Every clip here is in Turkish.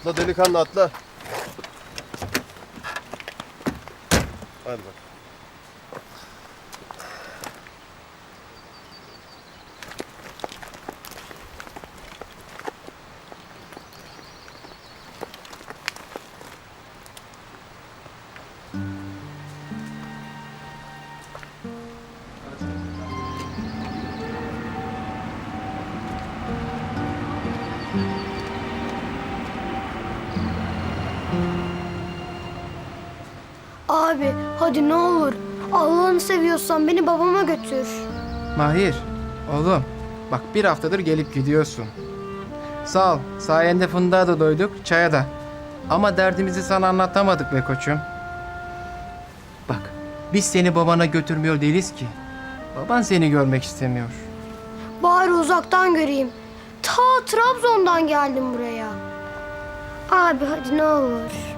Atla delikanlı atla. Hadi bak. Hadi ne olur. Allah'ını seviyorsan beni babama götür. Mahir, oğlum. Bak bir haftadır gelip gidiyorsun. Sağ ol. Sayende fındığa da doyduk, çaya da. Ama derdimizi sana anlatamadık be koçum. Bak, biz seni babana götürmüyor değiliz ki. Baban seni görmek istemiyor. Bari uzaktan göreyim. Ta Trabzon'dan geldim buraya. Abi hadi ne olur.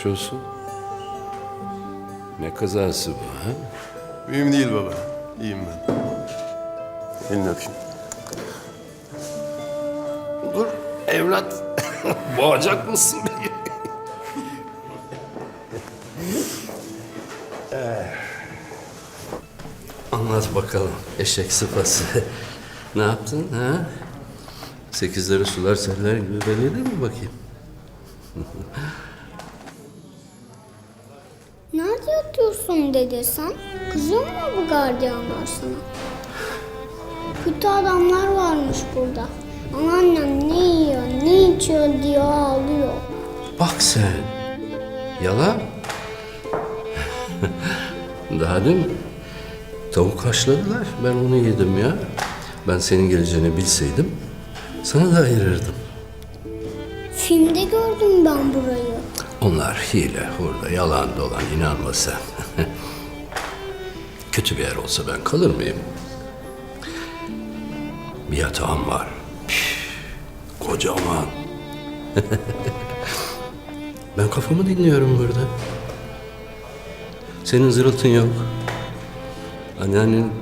Geçmiş olsun. Ne kazası bu ha? Mühim değil baba. İyiyim ben. Elini öpeyim. Dur evlat. Boğacak mısın beni? Anlat bakalım eşek sıpası. ne yaptın ha? Sekizleri sular seller gibi belirledin mi bakayım? Nerede yatıyorsun dede sen? Kızıyor mu bu gardiyanlar sana? Kötü adamlar varmış burada. Anneannem ne yiyor, ne içiyor diye ağlıyor. Bak sen. Yalan. Daha dün tavuk haşladılar. Ben onu yedim ya. Ben senin geleceğini bilseydim sana da ayırırdım. Filmde gördüm ben burayı. Onlar hile, hurda, yalan dolan inanma sen. Kötü bir yer olsa ben kalır mıyım? Bir yatağım var. Kocaman. ben kafamı dinliyorum burada. Senin zırıltın yok. Anneannenin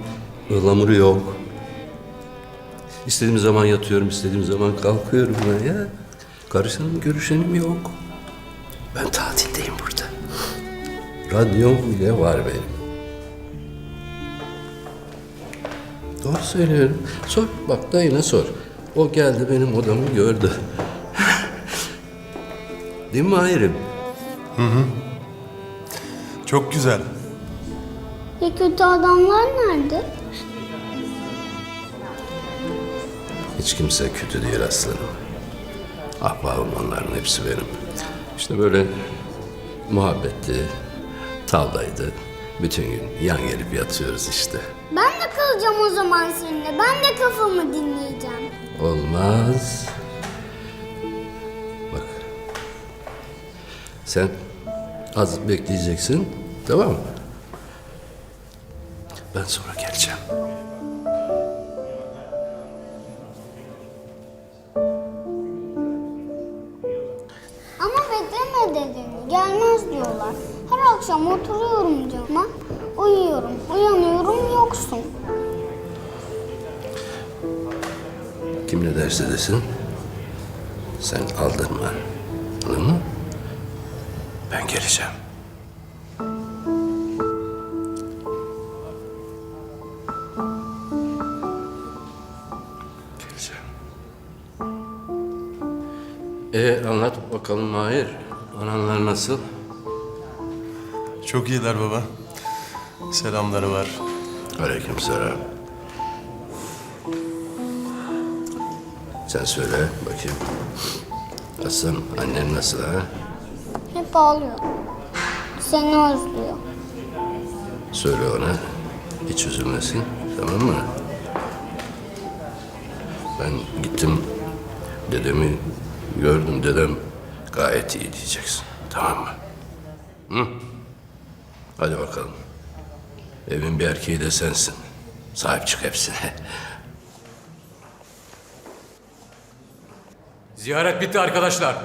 ıhlamuru yok. İstediğim zaman yatıyorum, istediğim zaman kalkıyorum ben ya. Karışanım, görüşenim yok. Ben tatildeyim. Radyom bile var benim. Doğru söylüyorum. Sor, bak dayına sor. O geldi benim odamı gördü. Değil mi Mahir'im? Çok güzel. Ya kötü adamlar nerede? Hiç kimse kötü değil aslanım. Ahbabım onların hepsi benim. İşte böyle muhabbetti, Tavdaydı. Bütün gün yan gelip yatıyoruz işte. Ben de kalacağım o zaman seninle. Ben de kafamı dinleyeceğim. Olmaz. Bak. Sen az bekleyeceksin. Tamam mı? Ben sonra geleceğim. Ama bekleme dedin. Gelmez diyorlar akşam oturuyorum cama, uyuyorum, uyanıyorum yoksun. Kim ne derse desin, sen aldırma. Anladın mı? Ben geleceğim. Geleceğim. E anlat bakalım Mahir. Ananlar nasıl? Çok iyiler baba. Selamları var. Aleykümselam. Sen söyle bakayım. Aslan annen nasıl ha? Hep ağlıyor. Seni özlüyor. Söyle ona. Hiç üzülmesin. Tamam mı? Ben gittim. Dedemi gördüm. Dedem gayet iyi diyeceksin. Tamam mı? Hı? Hadi bakalım. Evin bir erkeği de sensin. Sahip çık hepsine. Ziyaret bitti arkadaşlar.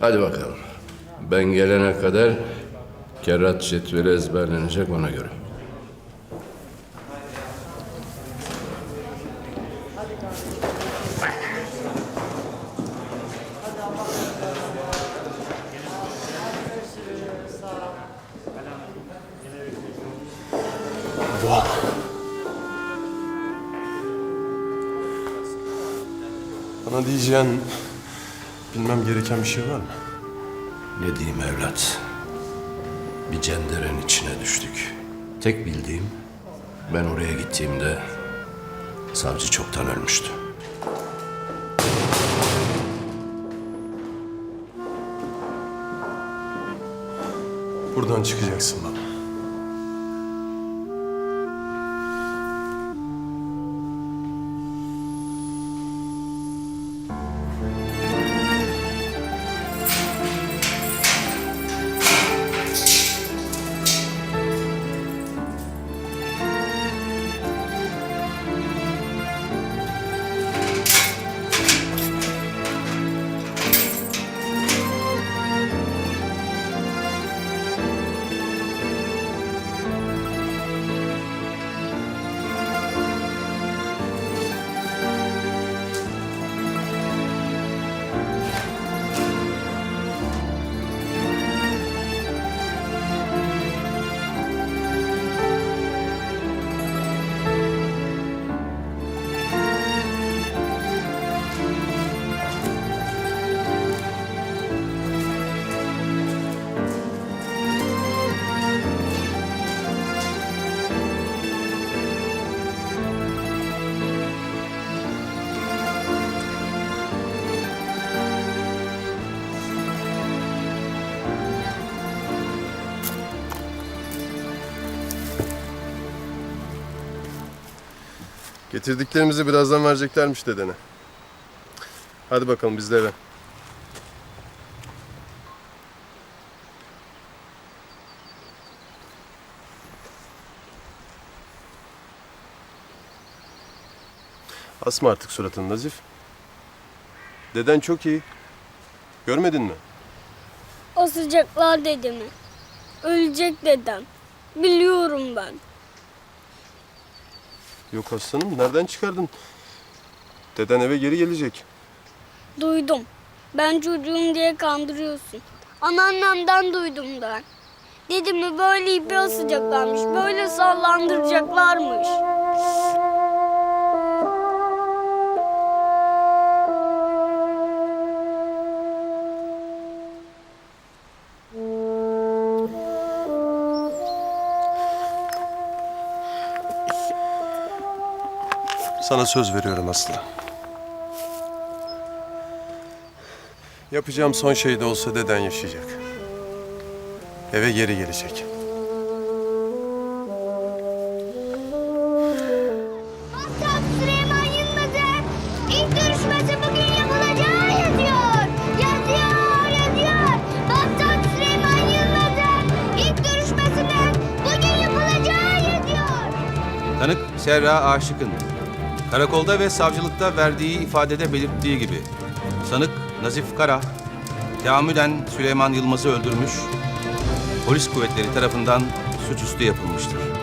Hadi bakalım. Ben gelene kadar kerrat cetveli ezberlenecek ona göre. Bana diyeceğin bilmem gereken bir şey var mı? Ne diyeyim evlat? Bir cenderenin içine düştük. Tek bildiğim ben oraya gittiğimde savcı çoktan ölmüştü. Buradan çıkacaksın baba. Getirdiklerimizi birazdan vereceklermiş dedene. Hadi bakalım biz de eve. Asma artık suratını Nazif. Deden çok iyi. Görmedin mi? Asacaklar dedemi. Ölecek dedem. Biliyorum ben. Yok aslanım nereden çıkardın? Deden eve geri gelecek. Duydum. Ben çocuğum diye kandırıyorsun. Anneannemden duydum ben. Dedemi böyle ipi asacaklarmış. Böyle sallandıracaklarmış. Sana söz veriyorum Aslı. Yapacağım son şey de olsa deden yaşayacak. Eve geri gelecek. Aslan Süleyman Yılmaz'ın ilk görüşmesi bugün yapılacağı yazıyor. Yazıyor, yazıyor. Aslan Süleyman Yılmaz'ın ilk görüşmesinin bugün yapılacağı yazıyor. Tanık Serra Aşık'ın karakolda ve savcılıkta verdiği ifadede belirttiği gibi sanık Nazif Kara teamüden Süleyman Yılmaz'ı öldürmüş, polis kuvvetleri tarafından suçüstü yapılmıştır.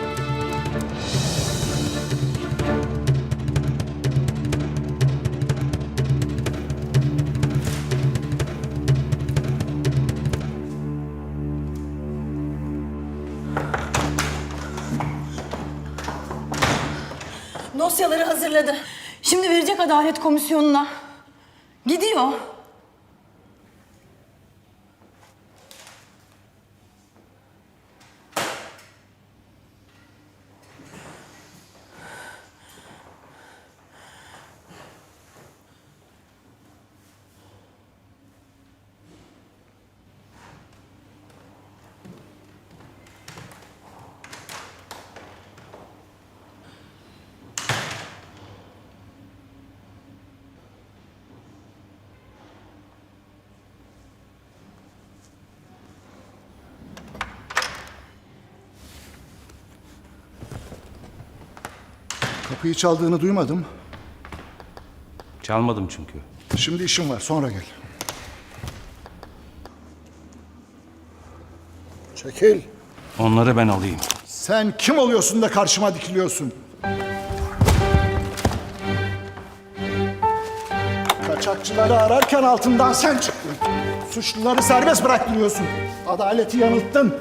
Adalet Komisyonu'na. Gidiyor. Kapıyı çaldığını duymadım. Çalmadım çünkü. Şimdi işim var, sonra gel. Çekil. Onları ben alayım. Sen kim oluyorsun da karşıma dikiliyorsun? Kaçakçıları ararken altından sen çıktın. Suçluları serbest bıraktırıyorsun. Adaleti yanılttın.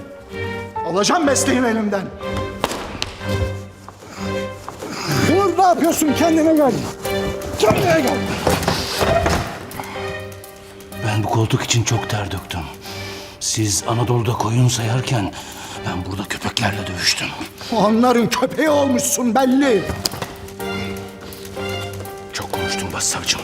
Alacağım mesleğin elimden. Yapıyorsun kendine gel. Kendine gel. Ben bu koltuk için çok ter döktüm. Siz Anadolu'da koyun sayarken ben burada köpeklerle dövüştüm. Onların köpeği olmuşsun belli. Çok konuştum başsavcım.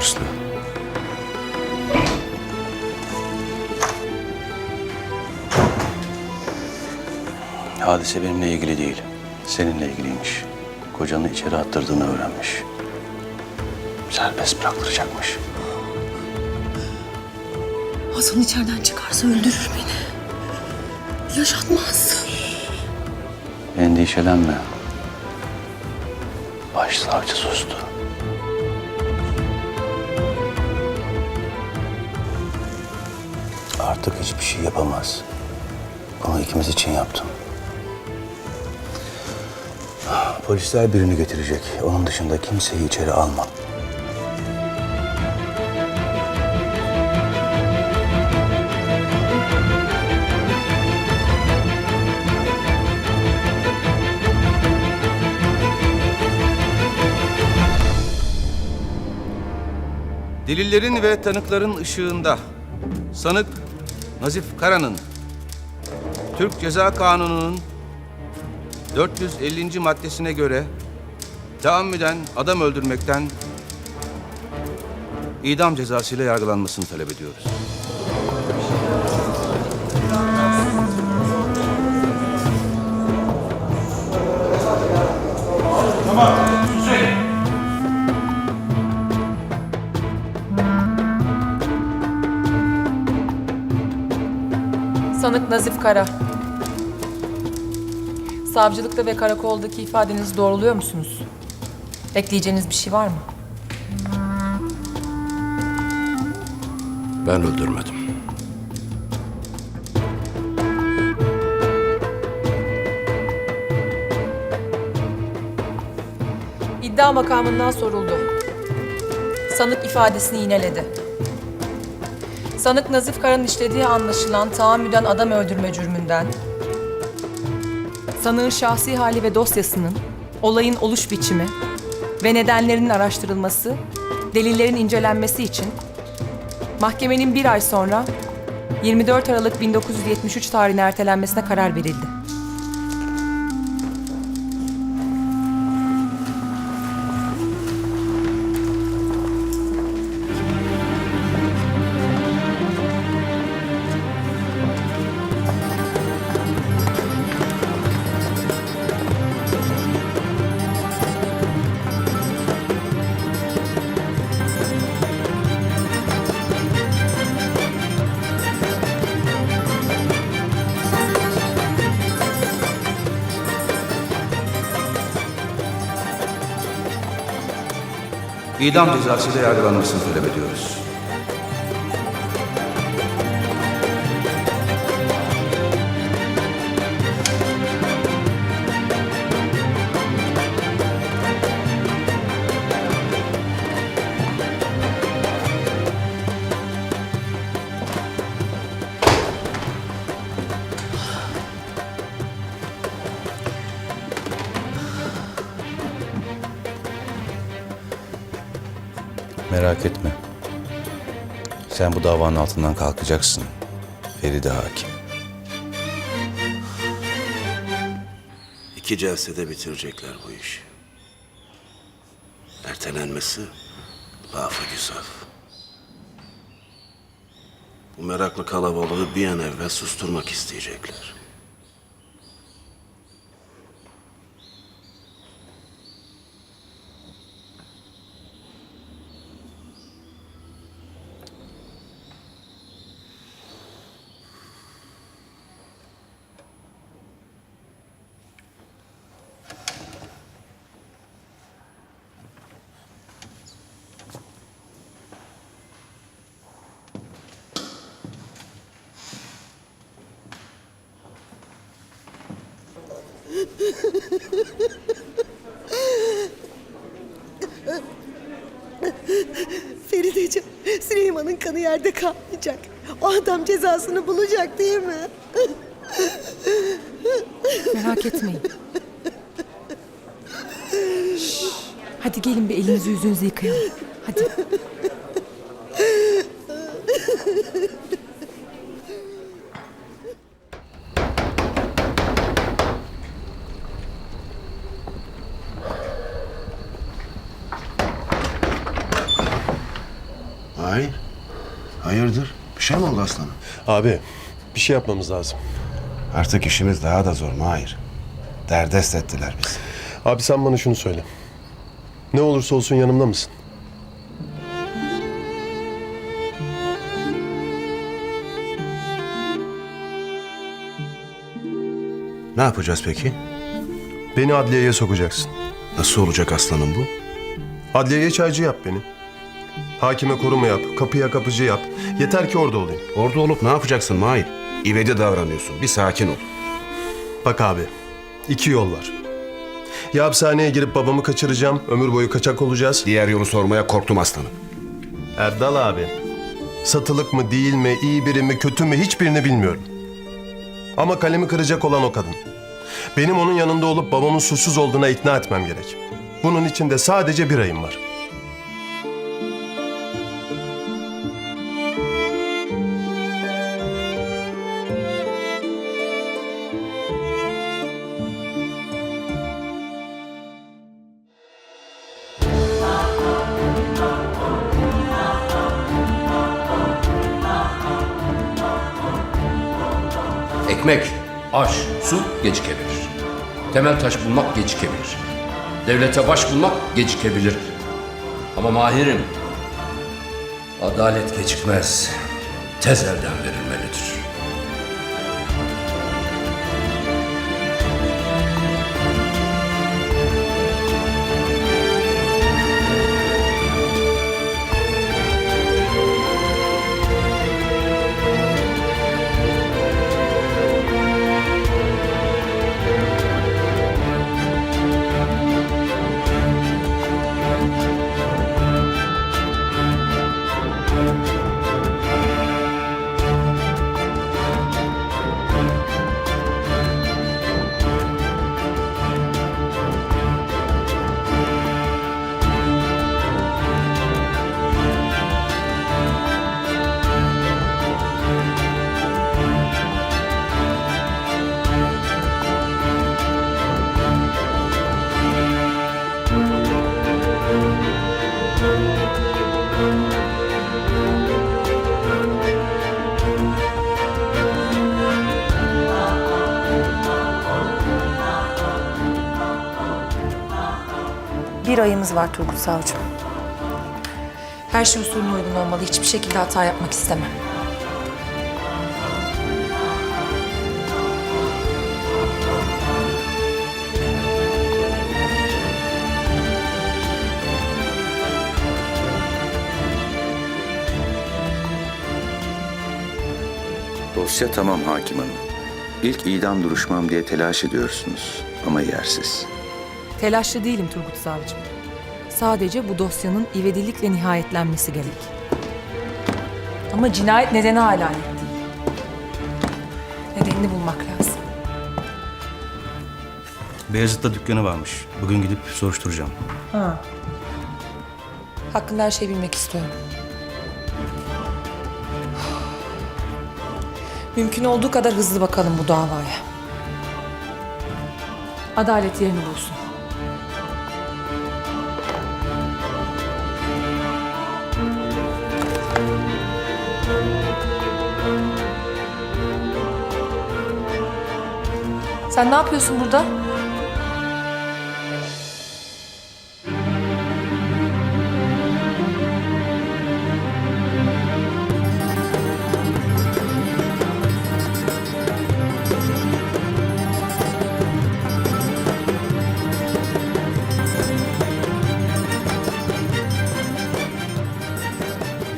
Karşılığı. Hadise benimle ilgili değil. Seninle ilgiliymiş. Kocanı içeri attırdığını öğrenmiş. Serbest bıraktıracakmış. Hasan içeriden çıkarsa öldürür beni. Yaşatmaz. Endişelenme. Başsavcı sustu. Artık hiçbir şey yapamaz. Bunu ikimiz için yaptım. Polisler birini getirecek. Onun dışında kimseyi içeri almam. Delillerin ve tanıkların ışığında sanık Nazif Kara'nın Türk Ceza Kanunu'nun 450. maddesine göre tahammüden adam öldürmekten idam cezasıyla yargılanmasını talep ediyoruz. Sanık Nazif Kara. Savcılıkta ve karakoldaki ifadenizi doğruluyor musunuz? Ekleyeceğiniz bir şey var mı? Ben öldürmedim. İddia makamından soruldu. Sanık ifadesini yineledi. Sanık Nazif Kara'nın işlediği anlaşılan tahammüden adam öldürme cürmünden, sanığın şahsi hali ve dosyasının, olayın oluş biçimi ve nedenlerinin araştırılması, delillerin incelenmesi için mahkemenin bir ay sonra 24 Aralık 1973 tarihine ertelenmesine karar verildi. İdam cezası ile yargılanmasını talep ediyoruz. Merak etme. Sen bu davanın altından kalkacaksın. Feride Hakim. İki celsede bitirecekler bu işi. Ertelenmesi lafı güzel. Bu meraklı kalabalığı bir an evvel susturmak isteyecekler. Ferideciğim, Süleyman'ın kanı yerde kalmayacak. O adam cezasını bulacak değil mi? Merak etmeyin. Şş, Hadi gelin bir elinizi yüzünüzü yıkayalım. Hadi. Hayır. Hayırdır? Bir şey mi oldu aslanım? Abi bir şey yapmamız lazım. Artık işimiz daha da zor Mahir. Derdest ettiler bizi. Abi sen bana şunu söyle. Ne olursa olsun yanımda mısın? Ne yapacağız peki? Beni adliyeye sokacaksın. Nasıl olacak aslanım bu? Adliyeye çaycı yap beni. Hakime koruma yap, kapıya kapıcı yap. Yeter ki orada olayım. Orada olup ne yapacaksın Mahir? İvedi davranıyorsun. Bir sakin ol. Bak abi, iki yol var. Ya hapishaneye girip babamı kaçıracağım, ömür boyu kaçak olacağız. Diğer yolu sormaya korktum aslanım. Erdal abi, satılık mı değil mi, iyi biri mi, kötü mü hiçbirini bilmiyorum. Ama kalemi kıracak olan o kadın. Benim onun yanında olup babamın suçsuz olduğuna ikna etmem gerek. Bunun için de sadece bir ayım var. Ekmek, aş, su gecikebilir. Temel taş bulmak gecikebilir. Devlete baş bulmak gecikebilir. Ama mahirim, adalet gecikmez. Tez elden verilmelidir. Bir ayımız var Turgut Savcım. Her şey usulüne uygun olmalı. Hiçbir şekilde hata yapmak istemem. Dosya tamam hakim hanım. İlk idam duruşmam diye telaş ediyorsunuz ama yersiz. Telaşlı değilim Turgut Savcım. Sadece bu dosyanın ivedilikle nihayetlenmesi gerek. Ama cinayet nedeni hala net değil. Nedenini bulmak lazım. Beyazıt'ta dükkanı varmış. Bugün gidip soruşturacağım. Ha. Hakkında her şeyi bilmek istiyorum. Mümkün olduğu kadar hızlı bakalım bu davaya. Adalet yerini bulsun. Sen ne yapıyorsun burada?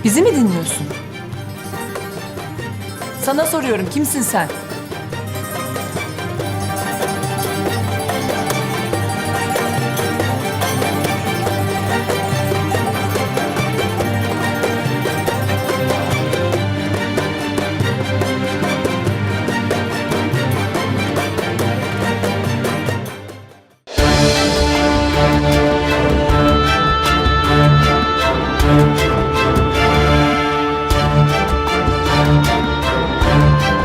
Bizi mi dinliyorsun? Sana soruyorum kimsin sen?